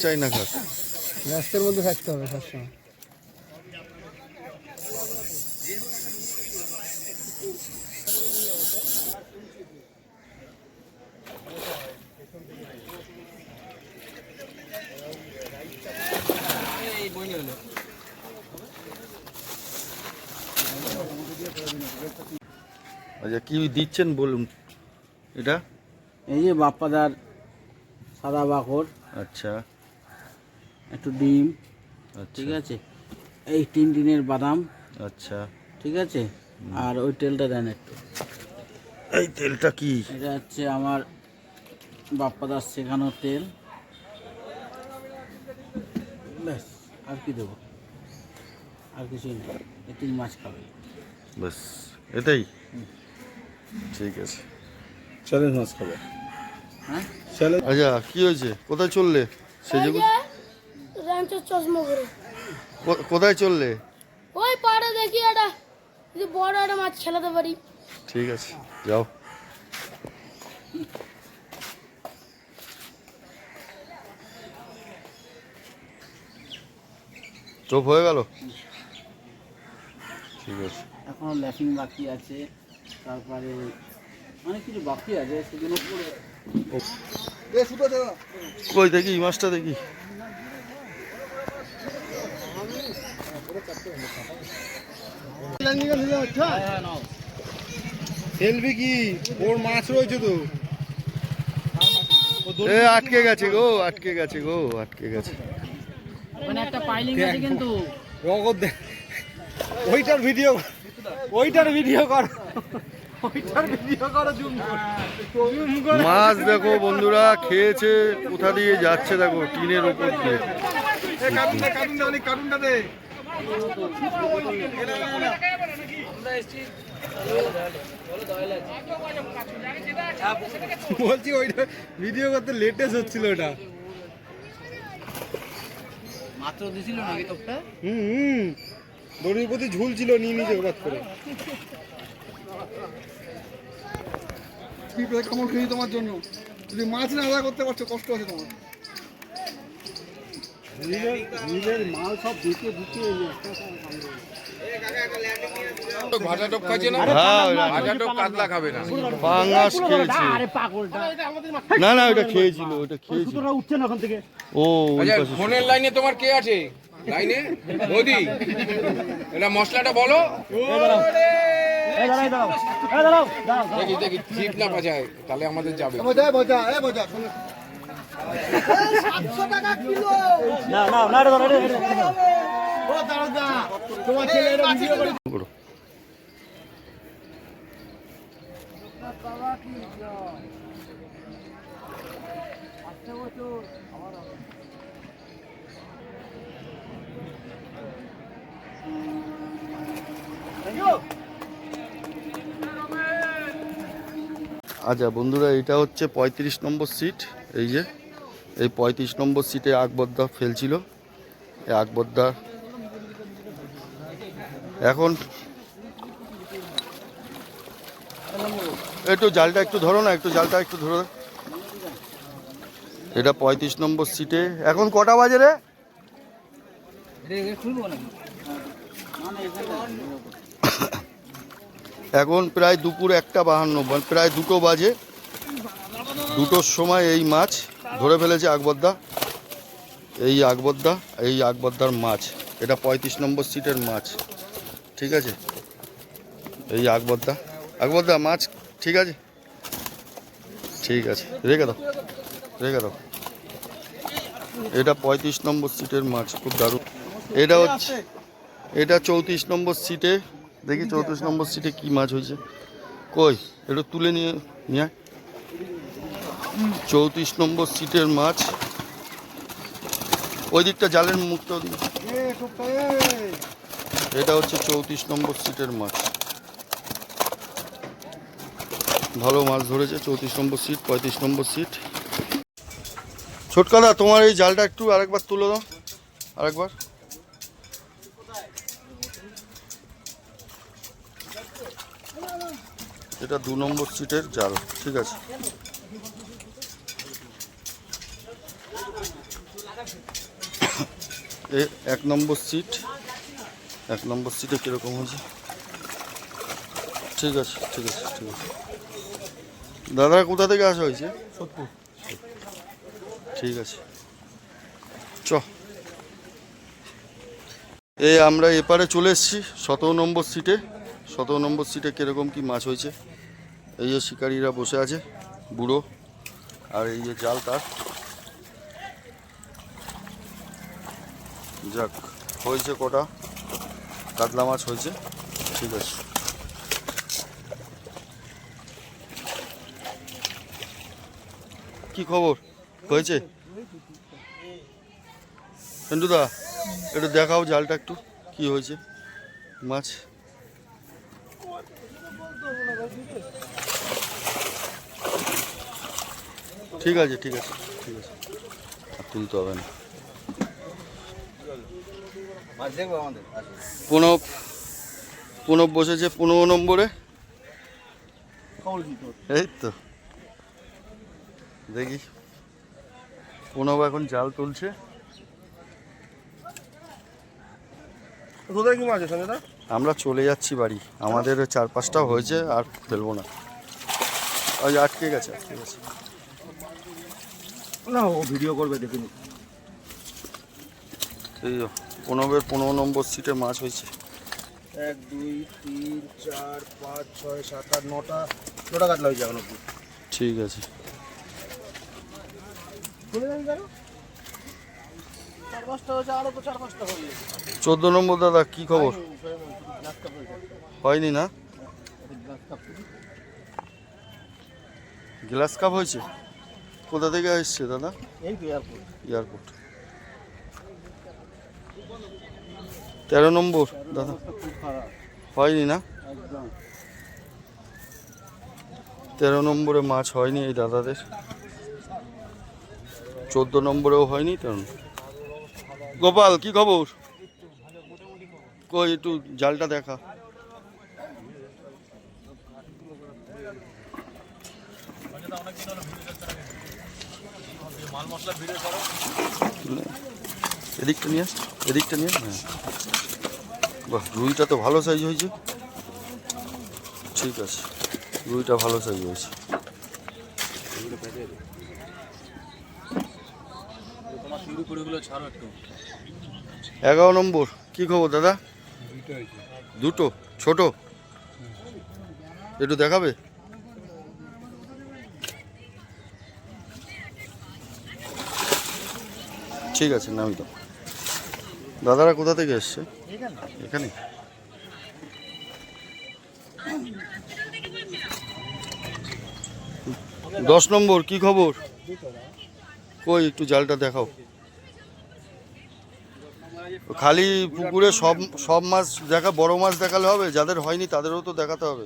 চাই না খাস রাস্তার মধ্যে থাকতে হবে সবসময়। আচ্ছা কি দিচ্ছেন বলুন? এটা? এই যে বাপ্পাদার সাদা বাকর আচ্ছা। একটু ডিম আচ্ছা। ঠিক আছে? এই তিন দিনের বাদাম আচ্ছা। ঠিক আছে? আর ওই তেলটা দেন একটু। এই তেলটা কি? এটা হচ্ছে আমার বাপ্পাদার শেখানোর তেল। ব্যাস আর কি দেবো? আর কিছুই নেই এতেই মাছ খাবে। বাস এটাই। ঠিক আছে। চ্যালেঞ্জ মাছ খাবে। হ্যাঁ? চ্যালেঞ্জ আচ্ছা কি হয়েছে? কোথায় চললে? সেজে র্যাঞ্চের চশমা কো- কোথায় চললে? ওই পাড়ে দেখি একটা যদি বড় একটা মাছ খেলাতে পারি। ঠিক আছে যাও। চোখ হয়ে গেল? ঠিক আছে। এখন ল্যাপিং বাকি আছে। তারপরে অনেক কিছু বাকি আছে সেগুলো কই দেখি এই মাছটা দেখি। ফেলবি কি? ওর মাছ রয়েছে তো। এ আটকে গেছে গো আটকে গেছে গো আটকে গেছে। মানে একটা পাইলিং আছে কিন্তু। ওইটার ভিডিও ওইটার ভিডিও কর। মাছ দেখো বন্ধুরা খেয়েছে কোথা দিয়ে যাচ্ছে দেখো টিনের ওপর দিয়ে। বলছি ওইটা ভিডিও করতে লেটেস্ট হচ্ছিল ওটা। মাত্র দিছিল নাকি তোপটা? হুম হুম। দড়ির প্রতি ঝুলছিল নিয়ে নিজে করে। পিঁপড়ে কামড় খেয়ে তোমার জন্য? যদি মাছ না আলাদা করতে পারছ কষ্ট আছে তোমার। মাল সব হ্যাঁ পাঙ্গাস খেয়েছে। না না ওটা খেয়েছিল ওটা খেয়েছিল। উঠছে না ওখান থেকে। ও ওই আচ্ছা ফোনের লাইনে তোমার কে আছে? লাইনে? মোদি এটা মশলাটা বলো। দেখি দেখি ঠিক না বাজায় তাহলে আমাদের যাবে। মজা মজা এ মজা না না না রে, না আচ্ছা বন্ধুরা, এটা হচ্ছে পঁয়ত্রিশ নম্বর সিট। এই যে, এই পঁয়ত্রিশ নম্বর সিটে আকবরদা ফেলছিল। এই আকবরদা এখন একটু জালটা একটু ধরো না, একটু জালটা একটু ধরো। এটা পঁয়ত্রিশ নম্বর সিটে। এখন কটা বাজে রে? এখন প্রায় দুপুর একটা বাহান্ন প্রায় দুটো বাজে। দুটোর সময় এই মাছ ধরে ফেলেছে আকবরদা। এই আকবরদা, এই আকবরদার মাছ। এটা পঁয়ত্রিশ নম্বর সিটের মাছ। ঠিক আছে? এই আকবরদা। আকবরদা, মাছ ঠিক আছে? ঠিক আছে। রেখে দাও। রেখে দাও। এটা পঁয়ত্রিশ নম্বর সিটের মাছ। খুব দারুণ। এটা হচ্ছে, এটা চৌত্রিশ নম্বর সিটে দেখি চৌত্রিশ নম্বর সিটে কি মাছ হয়েছে। কই? এটা তুলে নিয়ে নিয়ে চৌত্রিশ নম্বর সিটের মাছ। ওই দিকটা জালের দিন। এটা হচ্ছে চৌত্রিশ নম্বর সিটের মাছ। ভালো মাছ ধরেছে চৌত্রিশ নম্বর সিট পঁয়ত্রিশ নম্বর সিট। ছোটকাদা তোমার এই জালটা একটু আরেকবার তুলে দাও। আরেকবার। এটা দু নম্বর সিটের জাল ঠিক আছে? এ এক নম্বর সিট এক নম্বর সিটে কীরকম হয়েছে? ঠিক আছে ঠিক আছে ঠিক আছে। দাদা কোথা থেকে আসা হয়েছে? সোদপুর ঠিক আছে। চ। এই আমরা এপারে চলে এসেছি সতেরো নম্বর সিটে। সতেরো নম্বর সিটে কীরকম কি মাছ হয়েছে? এই যে শিকারীরা বসে আছে, বুড়ো, আর এই যে জাল তার। যাক, হয়েছে কটা, কাতলা মাছ হয়েছে, ঠিক আছে। কি খবর? হয়েছে? দা একটু দেখাও জালটা একটু, কি হয়েছে? মাছ? ঠিক আছে ঠিক আছে ঠিক আছে। আর তুলতে হবে না। প্রণব প্রণব বসেছে পনেরো নম্বরে। এই তো। দেখি। প্রণব এখন জাল তুলছে। তোদের কি মাছ আছে আমরা চলে যাচ্ছি বাড়ি। আমাদের চার পাঁচটা হয়েছে আর ফেলব না। ওই আটকে গেছে আটকে গেছে। না ও ভিডিও করবে দেখিনি এই প্রণবের পনেরো নম্বর সিটে মাছ হয়েছে। এক দুই তিন চার পাঁচ ছয় সাত আট নটা নটা কাতলা হয়েছে এখন ঠিক আছে। চোদ্দ নম্বর দাদা কি খবর? হয়নি না? গ্লাস কাপ হয়েছে? কোথা থেকে এসছে দাদা? এই তো এয়ারপোর্ট। এয়ারপোর্ট। তেরো নম্বর দাদা? হয়নি না? তেরো নম্বরে মাছ হয়নি এই দাদাদের। চোদ্দ নম্বরেও হয়নি তেরো গোপাল কি খবর? কই একটু জালটা দেখা। এদিকটা নিয়ে আস, এদিকটা নিয়ে হ্যাঁ। বাহ রুইটা তো ভালো সাইজ হয়েছে। ঠিক আছে রুইটা ভালো সাইজ হয়েছে। এগারো নম্বর কি খবর দাদা? দুটো ছোট? একটু দেখাবে? ঠিক আছে নামি তো দাদারা কোথা থেকে এসছে? এখানে দশ নম্বর, কি খবর? কই, একটু জালটা দেখাও। খালি পুকুরে সব সব মাছ দেখা, বড় মাছ দেখালে হবে, যাদের হয়নি তাদেরও তো দেখাতে হবে।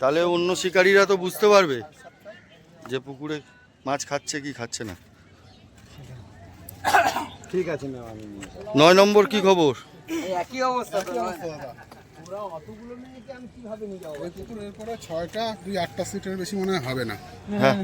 তাহলে অন্য শিকারীরা তো বুঝতে পারবে যে পুকুরে মাছ খাচ্ছে কি, খাচ্ছে না। ঠিক আছে না আমি নয় নম্বর কি খবর? একই অবস্থা এরপরে ছয়টা দুই আটটা সিটের বেশি মনে হয় হবে না। হ্যাঁ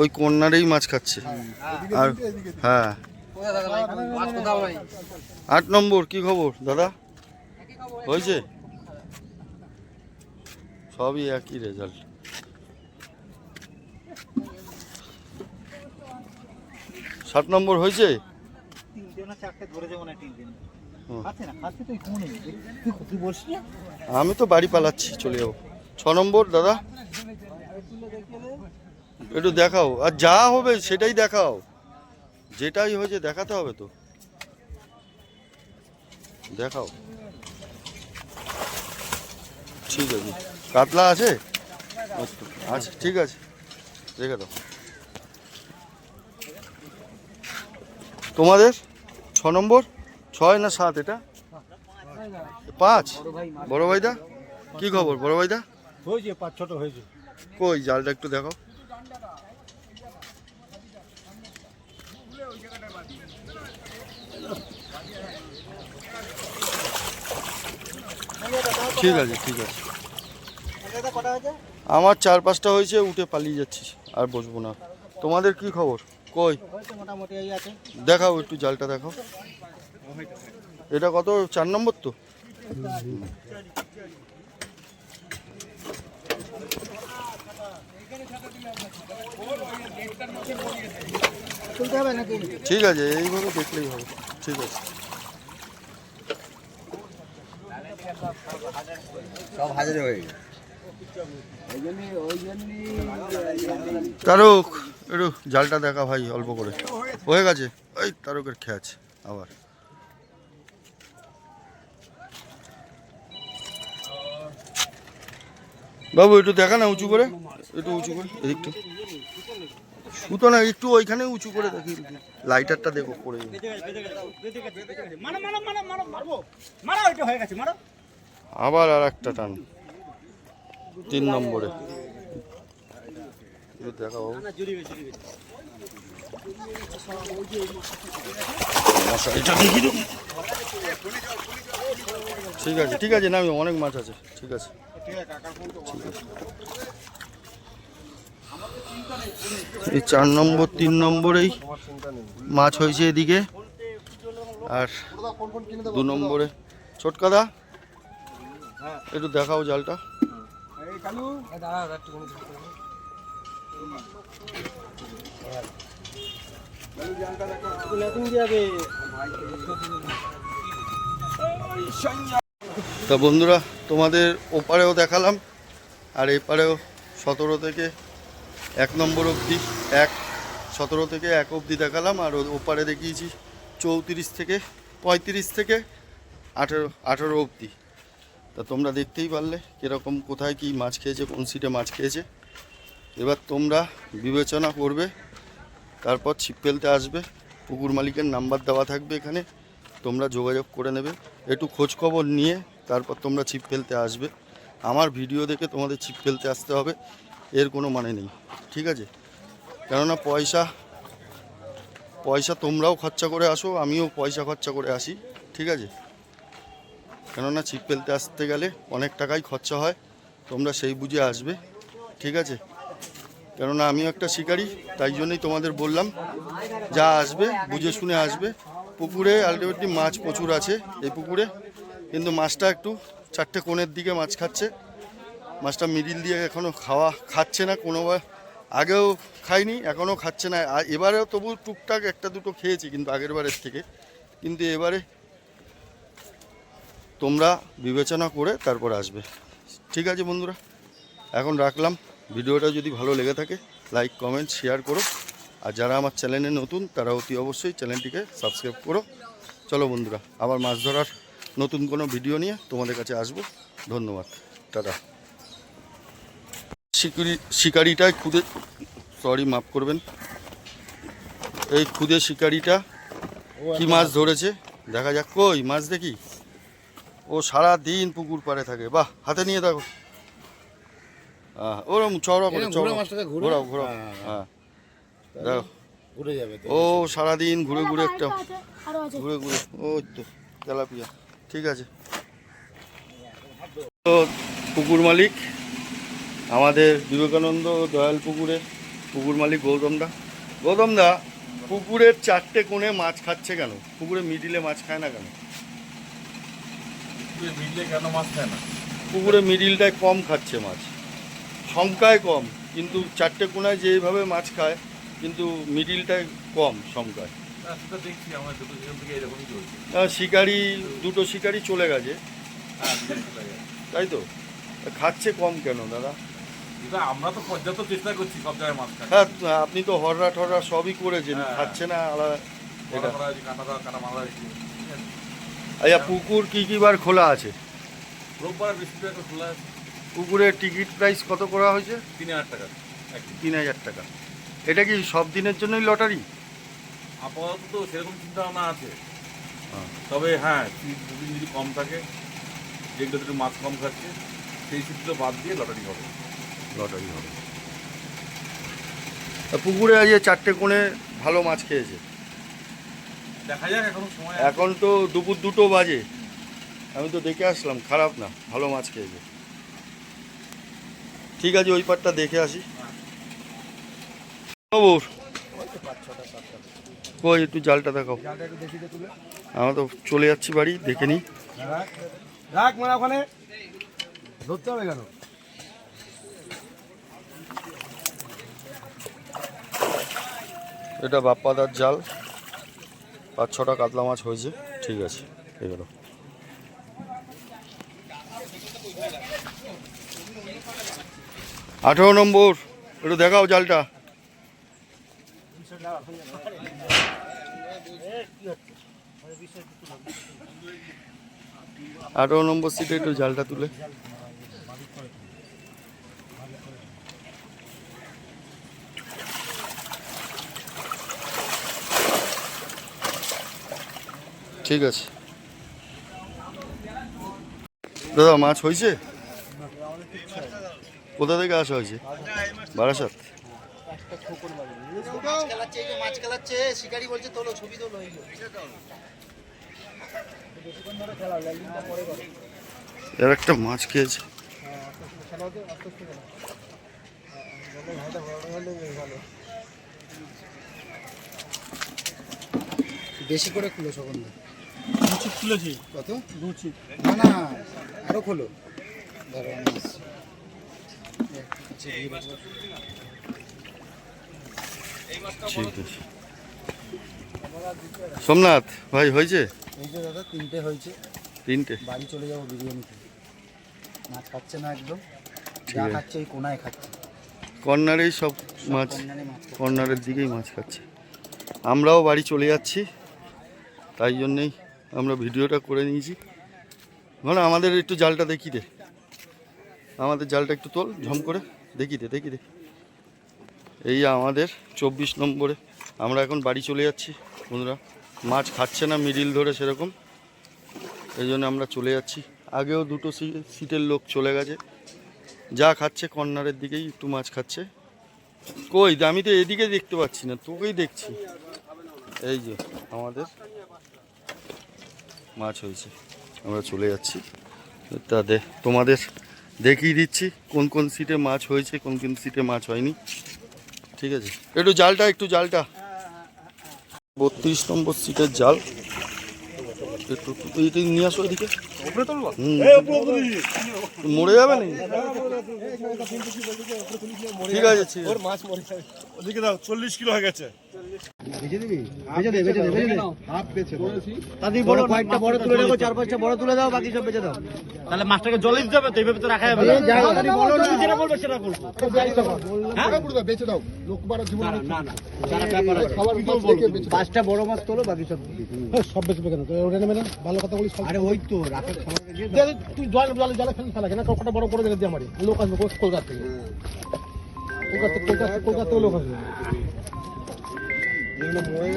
ওই কন্যারেই মাছ খাচ্ছে। আর হ্যাঁ। আট নম্বর কি খবর দাদা? হয়েছে? সবই একই রেজাল্ট ষাট নম্বর হয়েছে? চারটে না আমি তো বাড়ি পালাচ্ছি চলে যাব। ছ নম্বর দাদা। একটু দেখাও। আর যা হবে সেটাই দেখাও। যেটাই হয়েছে দেখাতে হবে তো। দেখাও। ঠিক আছে। কাতলা আছে? আচ্ছা, আচ্ছা ঠিক আছে। রেখে দাও। তোমাদের? ছ নম্বর? ছয় না সাত এটা? পাঁচ। বড় ভাইদা? কি খবর? বড় ভাইদা? হয়েছে পাঁচ ছটা হয়েছে। কই জালটা একটু দেখো। ঠিক আছে ঠিক আছে। আমার চার পাঁচটা হয়েছে উঠে পালিয়ে যাচ্ছি আর বসবো না। তোমাদের কি খবর? কই? দেখাও একটু জালটা দেখাও। এটা কত? চার নম্বর তো? ঠিক আছে এইভাবে দেখলেই হবে। ঠিক আছে। সব হাজারে হয়ে ওই তারক একটু জালটা দেখা ভাই অল্প করে। হয়ে গেছে। ওই তারকের খেয়াচ আবার। বাবু একটু দেখা না উঁচু করে? একটু উঁচু করে এদিকটা। সুতো না একটু ওইখানে উঁচু করে দেখি। লাইটারটা দেখো পড়ে আবার আর একটা টান। তিন নম্বরে। একটু দেখা বাবু মশারিটা দেখি তো। ঠিক আছে ঠিক আছে নামি অনেক মাছ আছে ঠিক আছে। ঠিক আছে এই চার নম্বর তিন নম্বরেই মাছ হয়েছে এদিকে। আর দু নম্বরে ছোটকাদা একটু দেখাও জালটা। তা বন্ধুরা, তোমাদের ওপারেও দেখালাম, আর এপারেও সতেরো থেকে এক নম্বর অবধি, এক, সতেরো থেকে এক অবধি দেখালাম, আর ওপারে দেখিয়েছি চৌত্রিশ থেকে পঁয়ত্রিশ থেকে আঠেরো আঠেরো অবধি। তা তোমরা দেখতেই পারলে কীরকম, কোথায় কী মাছ খেয়েছে, কোন সিটে মাছ খেয়েছে। এবার তোমরা বিবেচনা করবে, তারপর ছিপ ফেলতে আসবে, পুকুর মালিকের নাম্বার দেওয়া থাকবে এখানে, তোমরা যোগাযোগ করে নেবে। একটু খোঁজ খবর নিয়ে তারপর তোমরা ছিপ ফেলতে আসবে। আমার ভিডিও দেখে তোমাদের ছিপ ফেলতে আসতে হবে, এর কোনো মানে নেই, ঠিক আছে? কেননা পয়সা পয়সা তোমরাও খরচা করে আসো, আমিও পয়সা খরচা করে আসি, ঠিক আছে? কেননা ছিপ ফেলতে আসতে গেলে অনেক টাকাই খরচা হয়, তোমরা সেই বুঝে আসবে, ঠিক আছে? কেননা আমিও একটা শিকারি, তাই জন্যই তোমাদের বললাম, যা আসবে, বুঝে শুনে আসবে। পুকুরে আলটিমেটলি মাছ প্রচুর আছে এই পুকুরে, কিন্তু মাছটা একটু চারটে কোণের দিকে মাছ খাচ্ছে। মাছটা মিডিল দিয়ে এখনও খাওয়া, খাচ্ছে না কোনোবার আগেও খাইনি এখনও খাচ্ছে না। এবারেও তবু টুকটাক একটা দুটো খেয়েছি, কিন্তু আগের বারের থেকে। কিন্তু এবারে তোমরা বিবেচনা করে তারপর আসবে। ঠিক আছে বন্ধুরা, এখন রাখলাম। ভিডিওটা যদি ভালো লেগে থাকে লাইক কমেন্ট শেয়ার করো। আর যারা আমার চ্যানেলে নতুন, তারা অতি অবশ্যই চ্যানেলটিকে সাবস্ক্রাইব করো। চলো বন্ধুরা, আবার মাছ ধরার নতুন কোনো ভিডিও নিয়ে তোমাদের কাছে আসব। ধন্যবাদ। টাটা। শিকারি শিকারিটায় খুদে সরি মাফ করবেন। এই খুদে শিকারিটা কি মাছ ধরেছে? দেখা যাক। কই, মাছ দেখি? ও সারা দিন পুকুর পাড়ে থাকে। বাহ, হাতে নিয়ে দেখো। আহ, ওরম চওড়া করে চওড়া ঘোরা মাছটাকে ঘুরে- ঘোরাও ঘোরাও। হ্যাঁ, হ্যাঁ দেখো। ঘুরে যাবে তো। ও সারাদিন ঘুরে ঘুরে একটা ঘুরে ঘুরে। ওই তো তেলাপিয়া। ঠিক আছে। তো পুকুর মালিক আমাদের বিবেকানন্দ দয়াল পুকুরে পুকুর মালিক গৌতমদা গৌতমদা পুকুরের চারটে কোণে মাছ খাচ্ছে কেন? পুকুরে মিডিলে মাছ খায় না কেন? মিললে কেন মাছ খায় না? পুকুরে মিডিলটায় কম খাচ্ছে মাছ। সংখ্যায় কম কিন্তু চারটে কোণায় যেভাবে মাছ খায় কিন্তু মিডিলটায় কম সংখ্যায়। আহ, শিকারি দুটো শিকারি চলে গেছে। হ্যাঁ। তাই তো? খাচ্ছে কম কেন দাদা? আমরা তো পর্যাপ্ত চেষ্টা করছি সব জায়গায় মাছ হ্যাঁ আপনি তো হররা টররা সবই করেছেন হ্যাঁ। খাচ্ছে না আলাদা এটা। আচ্ছা পুকুর কি কি বার খোলা আছে? রোববার বৃহস্পতিবার খোলা আছে। পুকুরের টিকিট প্রাইস কত করা হয়েছে? তিন হাজার টাকা। তিন হাজার টাকা। এটা কি সব দিনের জন্যই লটারি? আপাতত সেরকম চিন্তা ভাবনা আছে। তবে হ্যাঁ বুকিং যদি কম থাকে যেগুলো একটু মাছ কম খাচ্ছে সেই সিটগুলো বাদ দিয়ে লটারি হবে। লটারি হবে। পুকুরে আজ চারটে কোণে ভালো মাছ খেয়েছে। দেখা যাক এখন সময় এখন তো দুপুর দুটো বাজে। আমি তো দেখে আসলাম খারাপ না ভালো মাছ খেয়েছে। ঠিক আছে ওই পাটটা দেখে আসি। খবর কই একটু জালটা দেখাও। আমরা তো চলে যাচ্ছি বাড়ি দেখে রাখ রাখ মানে ওখানে। ধরতে হবে কেন? এটা বাপ্পাদার জাল। পাঁচ ছটা কাতলা মাছ হয়েছে। ঠিক আছে এগুলো। আঠেরো নম্বর, একটু দেখাও জালটা। আঠেরো নম্বর সিটে একটু জালটা তুলে। ঠিক আছে। দাদা, মাছ হয়েছে? কোথা থেকে আসা হয়েছে? বারাসাত? এর একটা মাছ খেয়েছে। বেশি করে খুলো সকল খুলেছি। কত? না না আরও খোলো। ঠিক আছে সোমনাথ ভাই হয়েছে? এই যে দাদা তিনটে হয়েছে। তিনটে। বাড়ি চলে যাব বিরিয়ানি খেয়ে মাছ খাচ্ছে না একদম। যা খাচ্ছে এই কোনায় খাচ্ছে। কর্নারেই সব মাছ। কর্নারের দিকেই মাছ খাচ্ছে। আমরাও বাড়ি চলে যাচ্ছি। তাই জন্যেই আমরা ভিডিওটা করে নিয়েছি। মানে আমাদের একটু জালটা দেখি দে। আমাদের জালটা একটু তোল, ঝম করে। দেখি দে দেখি দে। এই আমাদের চব্বিশ নম্বরে। আমরা এখন বাড়ি চলে যাচ্ছি, বন্ধুরা। মাছ খাচ্ছে না, মিডিল ধরে সেরকম। এই জন্য আমরা চলে যাচ্ছি। আগেও দুটো সিটের লোক চলে গেছে। যা খাচ্ছে, কর্নারের দিকেই একটু মাছ খাচ্ছে। কই আমি তো এদিকে দেখতে পাচ্ছি না, তোকেই দেখছি। এই যে আমাদের মাছ হয়েছে। আমরা চলে যাচ্ছি। তা দে, তোমাদের দেখিয়ে দিচ্ছি কোন কোন সিটে মাছ হয়েছে, কোন কোন সিটে মাছ হয়নি। ঠিক আছে? একটু জালটা একটু জালটা। বত্রিশ নম্বর সিটের জাল। একটু নিয়ে মরে যাবে না ঠিক আছে দাও, চল্লিশ কিলো হয়ে গেছে। তাদের বড় কয়েকটা বড় তুলে নেব চার পাঁচটা বড় তুলে দাও বাকি সব বেঁচে দাও। তাহলে মাছটাকে জলে দিতে হবে তো এইভাবে তো রাখা যাবে না। তুমি যেটা বলবে সেটা করব বেঁচে দাও। লোক বাড়া জীবন না না যারা ব্যাপার আছে। খাবার মাছ রেখে বেঁচে দাও। পাঁচটা বড় মাছ তোলো বাকি সব সব বেঁচবে কেন? তো ওটা নেবে না? ভালো কথা বলিস আরে ওই তো খাবার তুই জল জলে জলে ফেলে ফেলা কেন? কটা বড় করে দেখে দিয়ে আমারই। লোক আসবে কলকাতা থেকে। কলকাতা কলকাতা কলকাতা থেকে লোক আসবে। Luna Moeda.